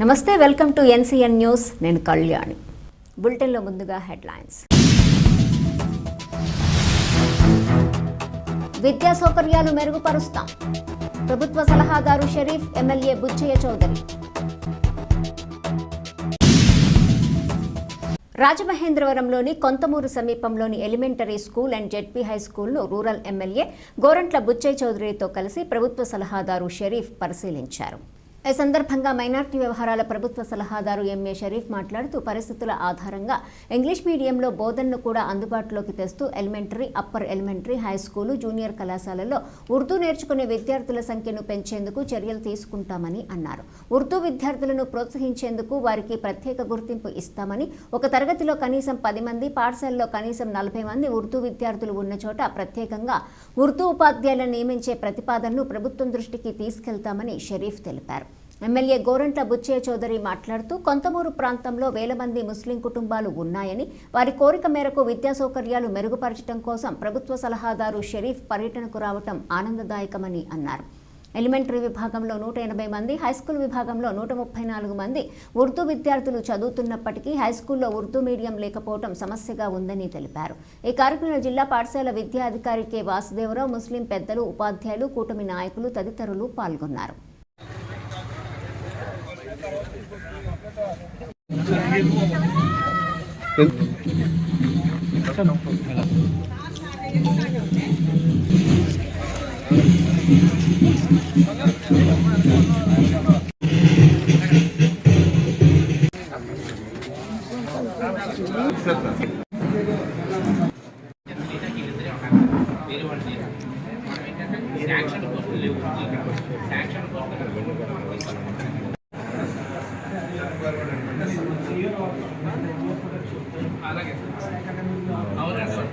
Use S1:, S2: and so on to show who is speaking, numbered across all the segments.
S1: నమస్తే welcome to NCN news. నేను కళ్యాణి. బులెటిన్లో ముందుగా హెడ్లైన్స్. విద్యా సౌకర్యాలు మెరుగుపరుస్తాం. ప్రభుత్వ సలహాదారు షరీఫ్ ఎమ్మెల్యే బుచ్చయ్య చౌదరి. రాజమహేంద్రవరంలోని కొంతమూరు సమీపంలోని elementary school and ZP high స్కూల్ను rural MLA Gorantla Buchaiah చౌదరితో కలిసి ప్రభుత్వ సలహాదారు షరీఫ్ పరిశీలించారు. ఈ సందర్భంగా మైనార్టీ వ్యవహారాల ప్రభుత్వ సలహాదారు ఎంఏ షరీఫ్ మాట్లాడుతూ పరిస్థితుల ఆధారంగా ఇంగ్లీష్ మీడియంలో బోధనను కూడా అందుబాటులోకి తెస్తూ elementary upper elementary high school junior కళాశాలల్లో ఉర్దూ నేర్చుకునే విద్యార్థుల సంఖ్యను పెంచేందుకు చర్యలు తీసుకుంటామని అన్నారు. ఉర్దూ విద్యార్థులను ప్రోత్సహించేందుకు వారికి ప్రత్యేక గుర్తింపు ఇస్తామని ఒక తరగతిలో కనీసం పది మంది పాఠశాలలో కనీసం నలభై మంది ఉర్దూ విద్యార్థులు ఉన్న చోట ప్రత్యేకంగా ఉర్దూ ఉపాధ్యాయులను నియమించే ప్రతిపాదనను ప్రభుత్వం దృష్టికి తీసుకెళ్తామని షరీఫ్ తెలిపారు. ఎమ్మెల్యే గోరంట్ల బుచ్చయ్య చౌదరి మాట్లాడుతూ కొంతమూరు ప్రాంతంలో వేల మంది ముస్లిం కుటుంబాలు ఉన్నాయని వారి కోరిక మేరకు విద్యా సౌకర్యాలు మెరుగుపరచడం కోసం ప్రభుత్వ సలహాదారు షరీఫ్ పర్యటనకు రావటం ఆనందదాయకమని అన్నారు. ఎలిమెంటరీ విభాగంలో నూట ఎనభై మంది హైస్కూల్ విభాగంలో నూట ముప్పై నాలుగు మంది ఉర్దూ విద్యార్థులు చదువుతున్నప్పటికీ హైస్కూల్లో ఉర్దూ మీడియం లేకపోవడం సమస్యగా ఉందని తెలిపారు. ఈ కార్యక్రమంలో జిల్లా పాఠశాల విద్యా అధికారి కె. వాసుదేవరావు ముస్లిం పెద్దలు ఉపాధ్యాయులు కూటమి నాయకులు తదితరులు పాల్గొన్నారు.
S2: శాంక్షన్ కోసం లేవు శాంక్షన్ కోసం అలాగే. అవునా? సార్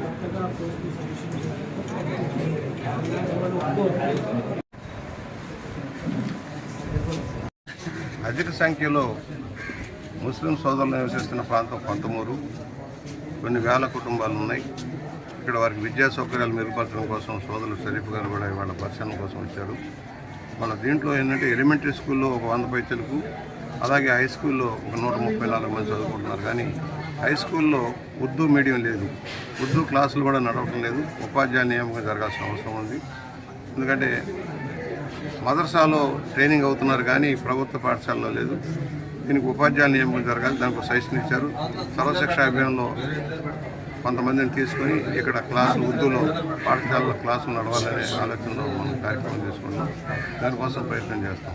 S2: కొత్తగా పోస్ట్ సజెషన్
S3: అధిక సంఖ్యలో ముస్లిం సోదరులు నివసిస్తున్న ప్రాంతం కొంతమూరు కొన్ని వేల కుటుంబాలు ఉన్నాయి. ఇక్కడ వారికి విద్యా సౌకర్యాలు మెరుగుపరచడం కోసం సోదరులు షరీఫ్ గారు కూడా ఇవాళ పరిశీలన కోసం వచ్చారు. మన దీంట్లో ఏంటంటే ఎలిమెంటరీ స్కూల్లో ఒక వంద పైచలకు అలాగే హై స్కూల్లో ఒక నూట ముప్పై నాలుగు మంది చదువుకుంటున్నారు. కానీ హై స్కూల్లో ఉర్దూ మీడియం లేదు. ఉర్దూ క్లాసులు కూడా నడవటం లేదు. ఉపాధ్యాయ నియామకం జరగాల్సిన అవసరం ఉంది. ఎందుకంటే మదర్సాలో ట్రైనింగ్ అవుతున్నారు కానీ ప్రభుత్వ పాఠశాలలో లేదు. దీనికి ఉపాధ్యాయుల నియామకం జరగాలి దానికి సజెషన్ ఇచ్చారు. సర్వశిక్ష అభియాన్లో కొంతమందిని తీసుకొని ఇక్కడ క్లాసులు ఉర్దూలో పాఠశాలలో క్లాసులు నడవాలనే ఆలోచనలో మనం కార్యక్రమం తీసుకుంటాం దానికోసం ప్రయత్నం చేస్తాం.